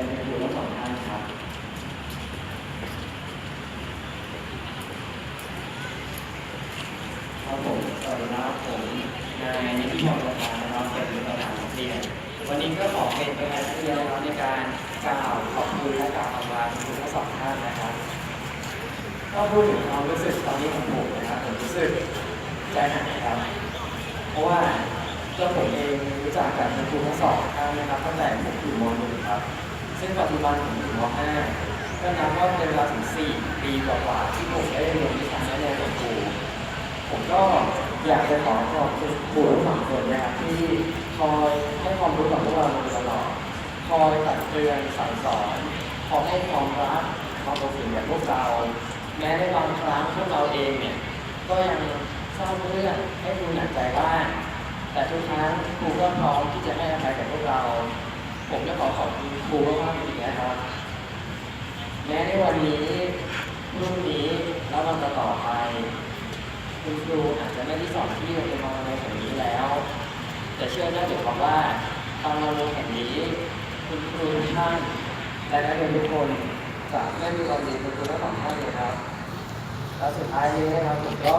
ญคุณครูทั้งสองท่านครับผมสวัสดีครับผมนายนิติพงศ์ประธานนะครับเป็นประธานนักเรียน วันนี้ก็ขอเป็นประธานนักเรียนนะครับในการกล่าวขอบคุณและกล่าวคำลาคุณครูทั้งสองท่านนะครับก็พูดถึงความรู้สึกตอนนี้ของผมนะครับผมรู้สึกใจหายครับ เพราะว่าตัวผมเองรู้จักกับคุณครูทั้งสองท่านนะครับตั้งแต่ผมอยู่ม .1 ครับ ซึ่งปัจจุบันผมอยู่ม .5 ก็นับว่าเป็นเวลาถึง4ปีกว่าๆที่ผมได้เรียนวิชาแนะแนวของครูผมก็อยากจะขอขอบคุณครูทั้งสองคนนะครับที่คอยให้ความรู้กับพวกเรามาโดยตลอดคอยตักเตือนสั่งสอนคอยให้ความรักความอบอุ่นกับพวกเรา แม้ในบางครั้งพวกเราเองเนี่ยก็ยังสร้าเรื่องให้ครูหนักใจบ้างแต่ทุกครั้งครูก็พร้อมที่จะให้อภัยกับพวกเรา ผมก็ขอขอบคุณครูมากๆจริงๆนะครับ แม้ในวันนี้พรุ่งนี้แล้ววันต่อไป คุณครูอาจจะไม่ได้สอนที่โรงเรียนบางโรงเรียนแห่งนี้แล้วแต่เชื่อได้เถอะครับว่าบางโรงเรียนแห่งนี้ คุณครูท่านและนักเรียนทุกคนจะไม่มีวันดีคุณครูทั้งสองท่านเลยครับแล้วสุดท้ายนี้นะครับผมก็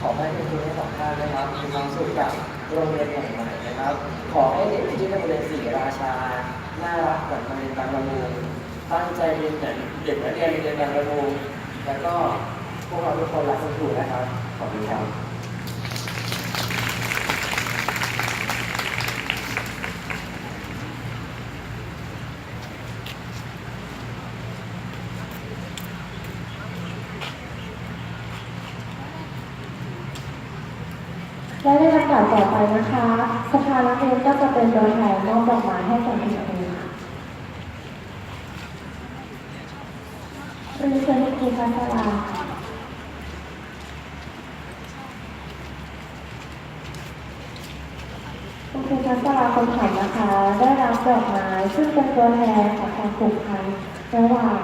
ขอให้คุณครูทั้งสองท่านนะครับมีความสุขกับโรงเรียนแห่งใหม่นะครับ ขอให้เด็กที่โรงเรียนศรีราชาน่ารักเหมือนโรงเรียนบางละมุง ตั้งใจเรียนเหมือนเด็กนักเรียนเรียนบางละมุงแล้วก็พวกเราทุกคนรักคุณครูนะครับ ขอบคุณครับและในลำดับต่อไปนะคะ สภานักเรียนก็จะเป็นตัวแทนมอบดอกไม้ให้กับคุณครูค่ะเรียนเชิญคุณครูพัชราค่ะคุณครูพัชราคนขับนะคะ ได้รับดอกไม้ซึ่งเป็นตัวแทนของความผูกพันระหว่าง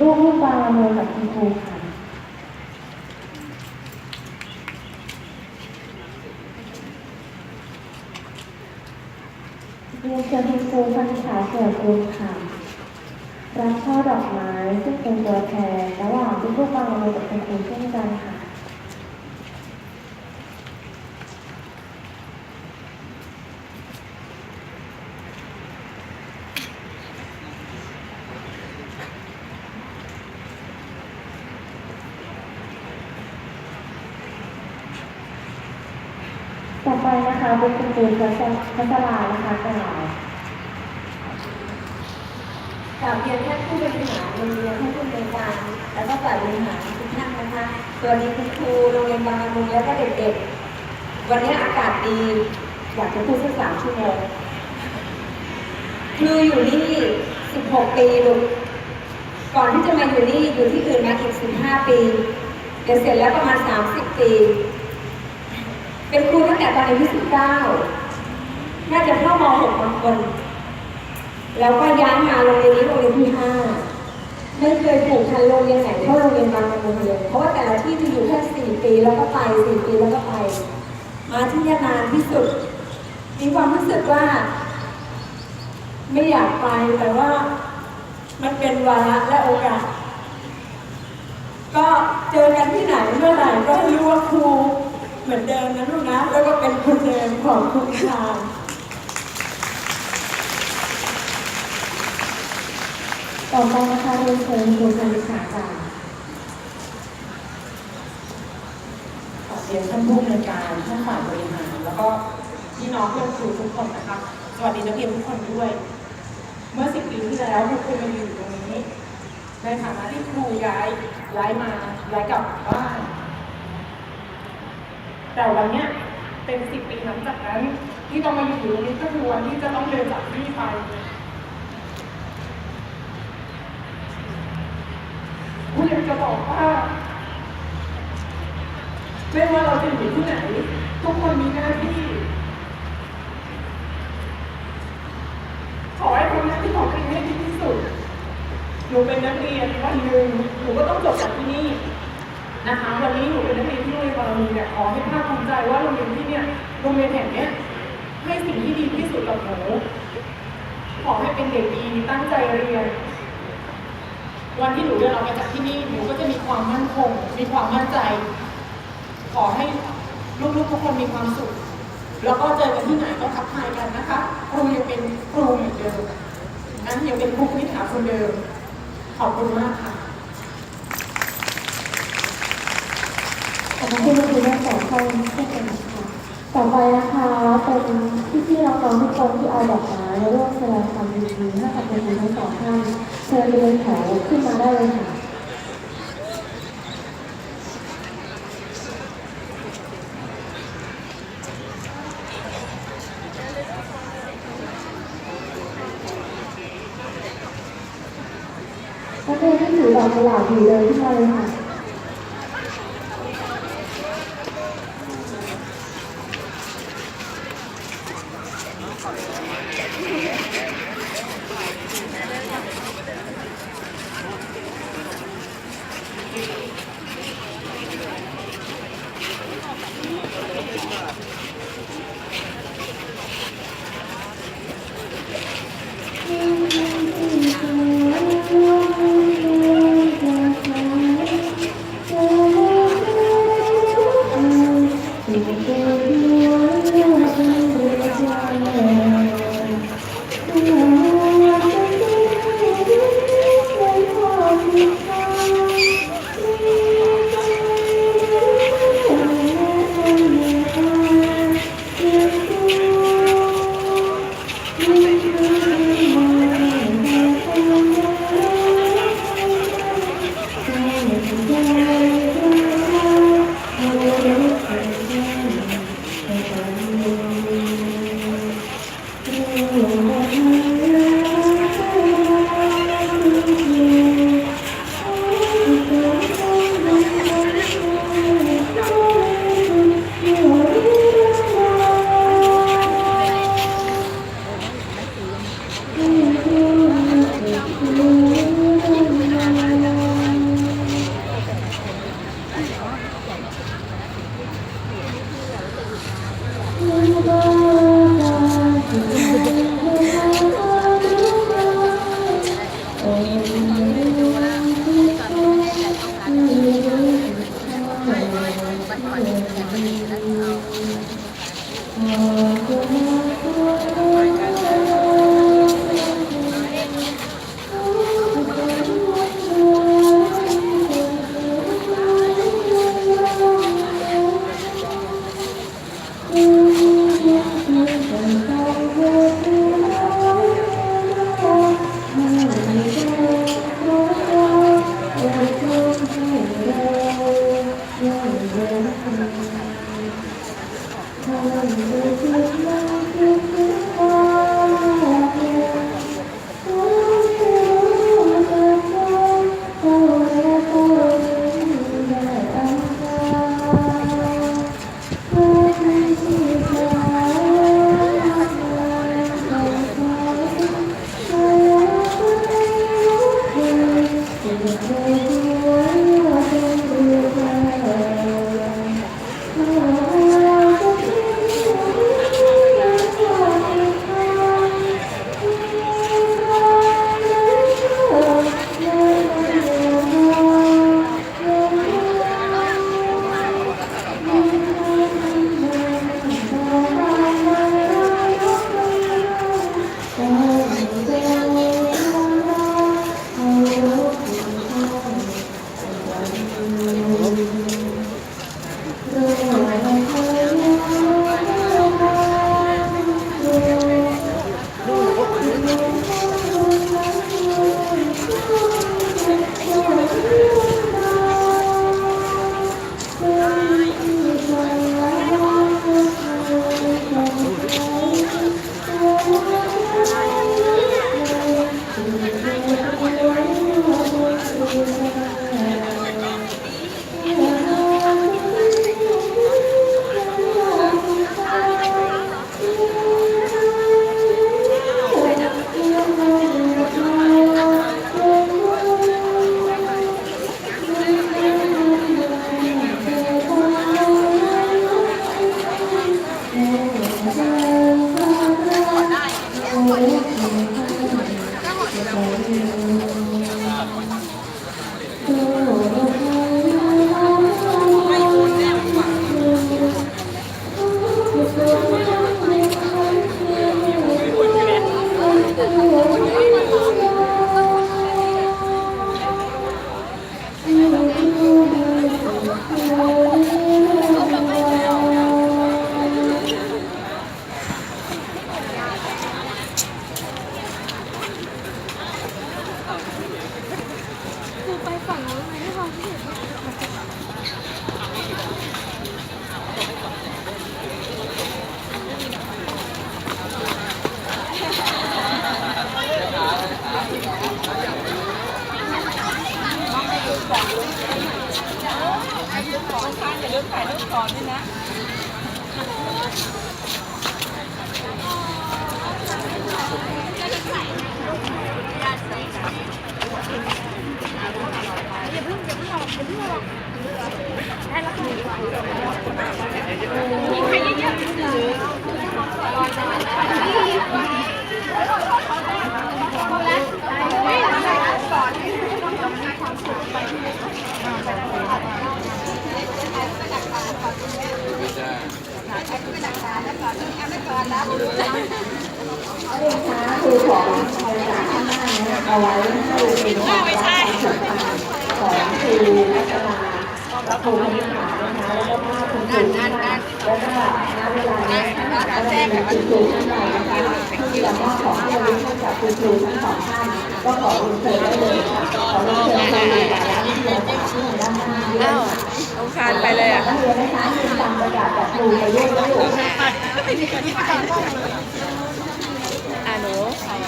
ลูกลูกบางละมุงกับคุณครูค่ะเรียนเชิญคุณครูพันษาเกิดกุลค่ะ รับช่อดอกไม้ซึ่งเป็นตัวแทนระหว่างลูกๆบางโรงเรียนกับคุณครูเช่นกันค่ะต่อไปนะคะเป็นคุณครูพัชพัชรานะคะกล่าว กราบเรียนท่านผู้บริหารโรงเรียนท่านผู้อำนวยการ แล้วก็ฝ่ายบริหารทุกท่านนะคะสวัสดีคุณครูโรงเรียนบางละมุงแล้วก็เด็กๆ วันนี้อากาศดีอยากจะพูดสักสามชั่วโมงคืออยู่นี่16ปีลูกก่อนที่จะมาอยู่นี่อยู่ที่อื่นมาอีก15ปีเกษียณแล้วประมาณ30ปี เป็นครูตั้งแต่ตอนอายุ19น่าจะเข้าม .6 บางคน แล้วก็ย้ายมาโรงเรียนนี้โรงเรียนที่ห้าไม่เคยผูกพันโรงเรียนไหนเท่าโรงเรียนบางละมุงเลยนเพราะว่าแต่ละที่มีอยู่แค่สี่ปีแล้วก็ไปสี่ปีแล้วก็ไป มาที่นี่นานที่สุดมีความรู้สึกว่า ไม่อยากไปแต่ว่ามันเป็นวาระและโอกาส ก็เจอกันที่ไหนเมื่อไหร่ก็รู้ว่าครูเหมือนเดิมนะลูกนะ แล้วก็เป็นคนเดิมของคุณทา ต่อไปนะคะเรียนเชิญคุณครูพันษาจ่าขอเรียนท่านผู้อำนวยการท่านฝ่ายบริหารแล้วก็พี่น้องเพื่อนครูทุกคนนะคะสวัสดีนักเรียนทุกคนด้วย เมื่อสิบปีที่แล้วครูเคยมาอยู่ตรงนี้ ในฐานะที่ครูย้ายย้ายมาย้ายกลับบ้าน แต่วันเนี้ยเป็นสิบปีหลังจากนั้น ที่ต้องมาอยู่ตรงนี้ก็คือวันที่จะต้องเดินจากที่นี่ไป ครูอยากจะบอกว่าไม่ว่าเราจะอยู่ที่ไหน ทุกคนมีหน้าที่ ขอให้ทำหน้าที่ของตัวเองให้ดีที่สุด หนูเป็นนักเรียนวันหนึ่งหนูก็ต้องจบจากที่นี่นะคะวันนี้หนูเป็นนักเรียนที่โรงเรียนบารมีเนี่ยขอให้ภาคภูมิใจว่าโรงเรียนที่เนี่ยโรงเรียนแห่งเนี้ยให้สิ่งที่ดีที่สุดกับหนูขอให้เป็นเด็กดีตั้งใจเรียน วันที่หนูเดินออกมาจากที่นี่หนูก็จะมีความมั่นคง มีความมั่นใจ ขอให้ลูกๆทุกคนมีความสุข แล้วก็เจอกันที่ไหนก็ทักทายกันนะคะ ครูยังเป็นครูเหมือนเดิมอันยังเป็นครูวิถาคนเดิม ขอบคุณมากค่ะขอบคุณคุณทั้งสองท่านเช่นกัน ต่อไปนะคะเป็นพี่ๆน้องๆทุกคนที่เอาดอกไม้มาร่วมแสดงความยินดีให้กับคุณทั้งสองท่านเชิญเรียนแถวขึ้นมาได้เลยค่ะนักเรียนที่ถือดอกกุหลาบอยู่เลยขึ้นมาเลยค่ะ Yeah. คือของภารกิจข้างหน้านี้เอาไว้ให้เป็นความรักความผูกพันของครูนักกีฬาและครูคณิตศาสตร์นะคะแล้วก็ภาพคุณครูที่มาแล้วก็ณเวลานี้ก็ได้มีคุณครูท่าน ใดนะคะที่จะมอบของที่ระลึกให้กับคุณครูทั้งสองท่านก็ขอเรียนเชิญได้เลยค่ะขอเรียนเชิญครูสาระวิทยาศาสตร์ที่ทางด้านหน้าด้วยค่ะองคารไปเลยอะนักเรียนนะคะมีตามประกาศจากครูไปด้วยนะลูกอะหนูค่ะ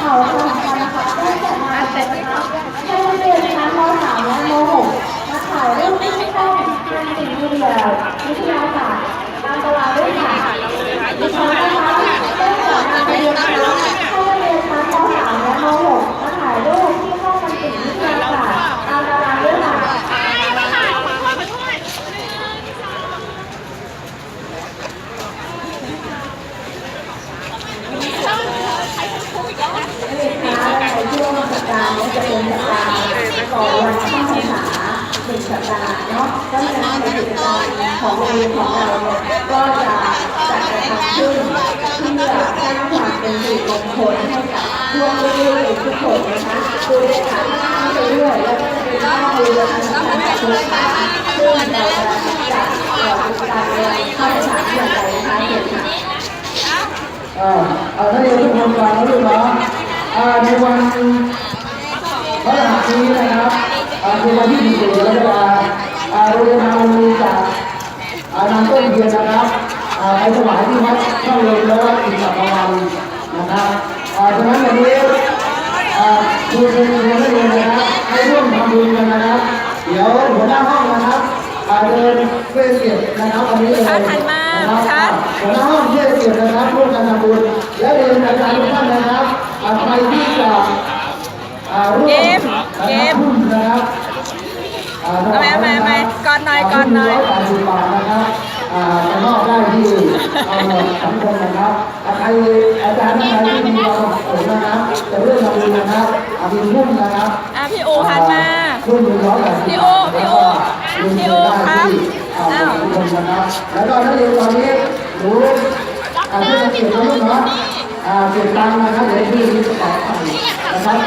ข่าวสำคัญนะคะได้จัดมาเป็นนะคะให้นักเรียนชั้นม .3 และม .6 มาถ่ายรูปที่ห้องทางสิ่งมีเดียวิทยาศาสตร์ ตามตารางด้วยค่ะดิฉันนะคะได้จัดมาเป็นนะคะให้นักเรียนชั้นม .3 และม .6 มาถ่ายรูปที่ห้องทางสิ่งวิทยาศาสตร์ตามตารางด้วยค่ะในช่วงสัปดาห์นี้จะเป็นสัปดาห์ก่อนวันเข้าพรรษา หนึ่งสัปดาห์เนาะเพราะฉะนั้นกิจกรรมของโรงเรียนของเราก็จะจัดการขึ้นเพื่อสร้างความเป็นสิริมงคลให้กับช่วงฤดูทุกคนนะคะดูเลยค่ะข้างไปเรื่อยแล้วก็จะเป็นข้าวเรือทางการทุกท่านซึ่งเราจะจัดกิจกรรมเข้าพรรษาอย่างไรนะคะเชิญค่ะอ่าอ่านักเรียนทุกคนฟังนะลูกนะอ่าในวันพฤหัสนี้นะครับ คือวันที่24กรกฎาคมอ่าโรงเรียนทางมีจากอ่านำต้นเทียนนะครับไปถวายที่วัดช่องลมและวัดอินทรประวันะครับอ่าฉะนั้นวันนี้อ่าครูเป็นครูนักเรียนนะครับให้ร่วมทำบุญกันนะครับเดี๋ยวหัวหน้าห้องนะครับอ่าเดินเพื่อเก็บนะครับวันนี้เลยนะครับหัวหน้าห้องช่วยเก็บนะครับร่วมกันทำบุญและเรียนอาจารย์ทุกท่านนะครับอ่าใครที่จะร่วม ก่อนหน่อยก่อนหน่อยร้อยแปดสิบาทนะครับอ่าจะมอบได้ที่เอาหมดสังคมนะครับใครอาจารย์ท่านใดที่มีความประสงค์นะครับจะร่วมทำบุญนะครับอ่ามีหุ้นนะครับอะพี่โอหันมาหุ้นหนึ่งร้อยแปดสิบพี่โอ พี่โอ พี่โอครับอ้าอ้วทุกคนนะครับแล้วก็นักเรียนตอนนี้หนูอ่าที่จะเก็บนะลูกเนะอ่าเก็บตังค์นะครับเดี๋ยวพี่มีกระเป๋าใส่นะครับ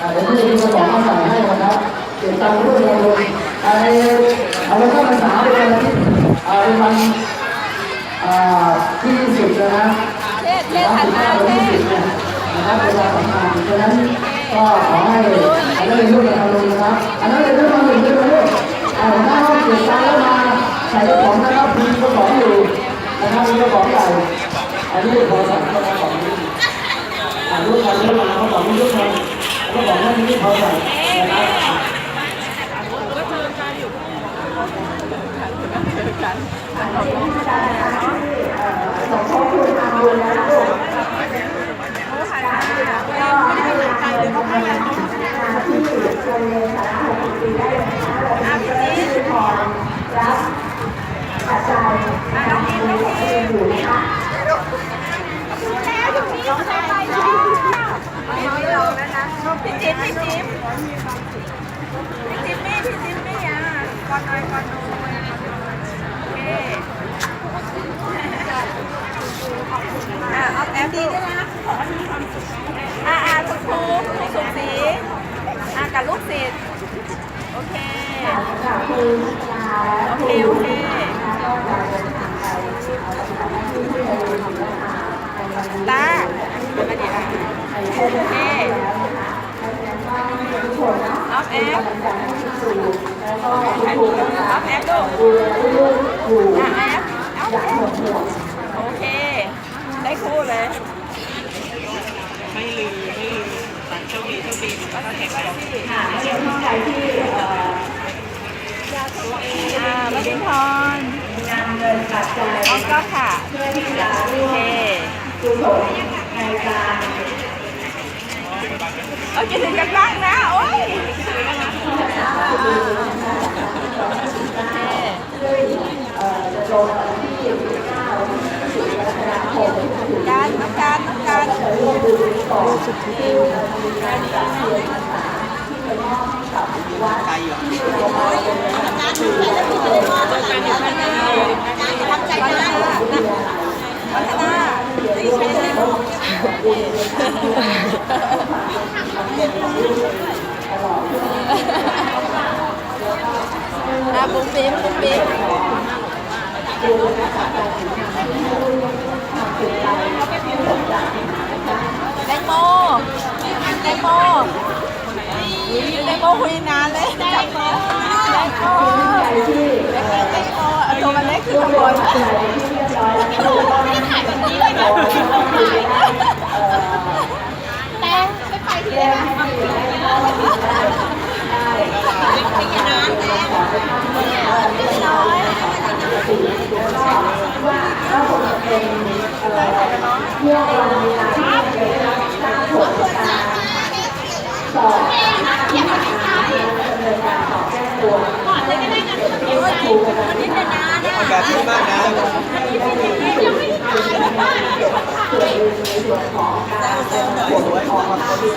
อ่าเดี๋ยวพี่มีกระเป๋าใส่ให้นะครับเก็บตังค์เพื่อเราลง ไอ้เอาไว้เข้าพรรษาเป็นวันที่อ่าเป็นวันอ่าที่สิบนะเทศเทศหันมาเทศนะครับเวลาสำคัญฉะนั้นก็ขอให้อันนั้นเป็นลูกกระทำลงนะครับอันนั้นเป็นลูกกระทำลงด้วยนะลูกอ่าหน้าห้องเก็บตังค์แล้วมาใส่กระป๋องนะครับมีกระป๋องอยู่นะครับมีกระป๋องใหญ่อันนี้พอใส่กระป๋องนี้อ่าลูกทำลูกมากระป๋องนี้ลูกทำกระป๋องนั้นนี่พอใส่นะครับสมทบทุนทำบุญแล้วลูกก็ให้ทางเดินเข้ามาที่โรงเรียนสาระหกปีได้เลยนะคะเรามีเจ้าหน้าที่คอยรับปัจจัยการทำบุญของตัวเองอยู่นะคะ พี่จิ๊บพี่จิ๊บพี่จิ๊บมี่พี่จิ๊บมี่อะก่อนหน่อยก่อนหน่อยโอเค อะเอาแอปดีด้วยนะอะอะคุณครูคุณครูสุขศรีอะกับลูกศิษย์โอเคโอเคโอเคตาโรงเรียนของเราค่ะในวันนี้อะโครงกแล้วนะคะเคอฟแอปกำลังใจให้คุณครูแล้วก็คุณครูก็จะออฟแอปลูกดูลลูกๆอยู่อะแอปออย่างหมดห่วงโอเค ได้คู่เลย ไม่ลืมไม่ลืม โชคดีโชคดีก็แข็งแรงค่ะนักเรียนท่านใดที่เอ่ออ่าบันทิพรนำเงินปัจจัยน้องก็ค่ะเพื่อที่จะโอร่วเคมกุศลในการเอากินถึงกันบ้างนะโอ้ยซึ่งเอ่อจะลงวันที่19ถึงกร กาคมถึงการน้องการน้องการจะร่วมบุญก่อนซึ่งเรามีการจัดเทียนพรรษาที่ไปมอบให้กับวัดที่โรงพยาบาลเป็นการถือและผู้เป็นพ่อการทำใจได้ทำใจได้พัฒนาอะบุ้มบิ้มบุ้มบิ้ม แตงโมแตงโมแตงโมคุยนานเลยแตงโมแตงโมแตงโมเอาตัวมันเล็กขึ้นข้างบนเมื่อย วันเวลาที่เป็นสร้างผลการสอบที่ผ่านมาดำเนินการสอบแจ้งตัวก่อนเลยก็ได้นะเป็นครูกันนิดนึงนะแบบนี้บ้างนะส่วนหนึ่งในส่วนของการเป็นผลของภาควิ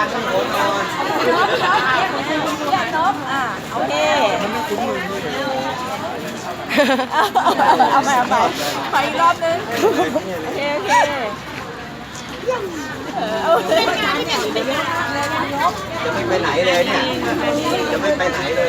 ชาด้วยนบอะโอเคเอาไปเอาไปไปอีกรอบนึงโอเคโอเคเออเอเลยจะไม่ไปไหนเลยเนี่ยจะไม่ไปไหนเลย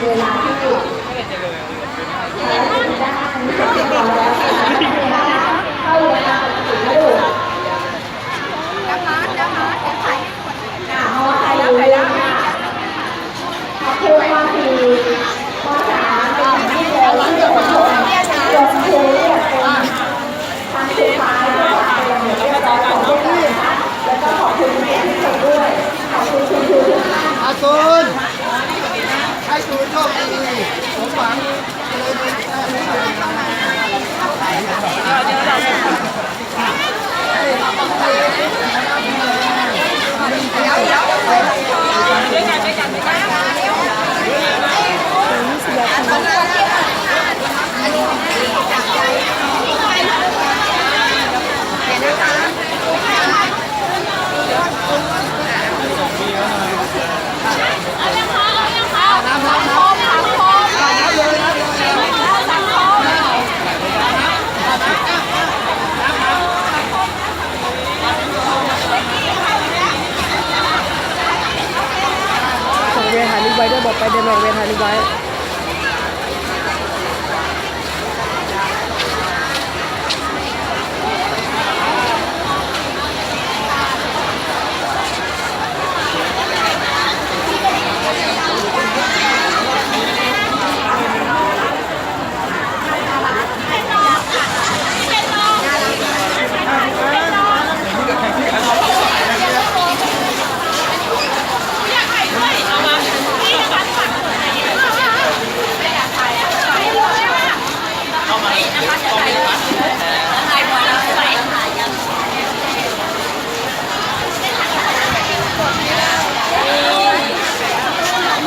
เวลาที่ด้านด้านที่เราแล้วค่ะเข้าเวลาถึงลูกค่ะมอไซค์อยู่เลยค่ะขอบคุณมอสีมอสามเป็นอย่างที่เดียวที่จะผลจบครูเรียกเป็น ทางสุดท้ายก็ฝากเป็นอย่างเรียบร้อยของลูกๆนะคะแล้วก็ขอบคุณเด็กทุกคนด้วย ขอบคุณคุณครูทุกท่าน อาตูนให้ตูนโชคดีสมหวังเลย ส่งเวทานิไว้ด้วยบอกไปเดินเวทานิไว้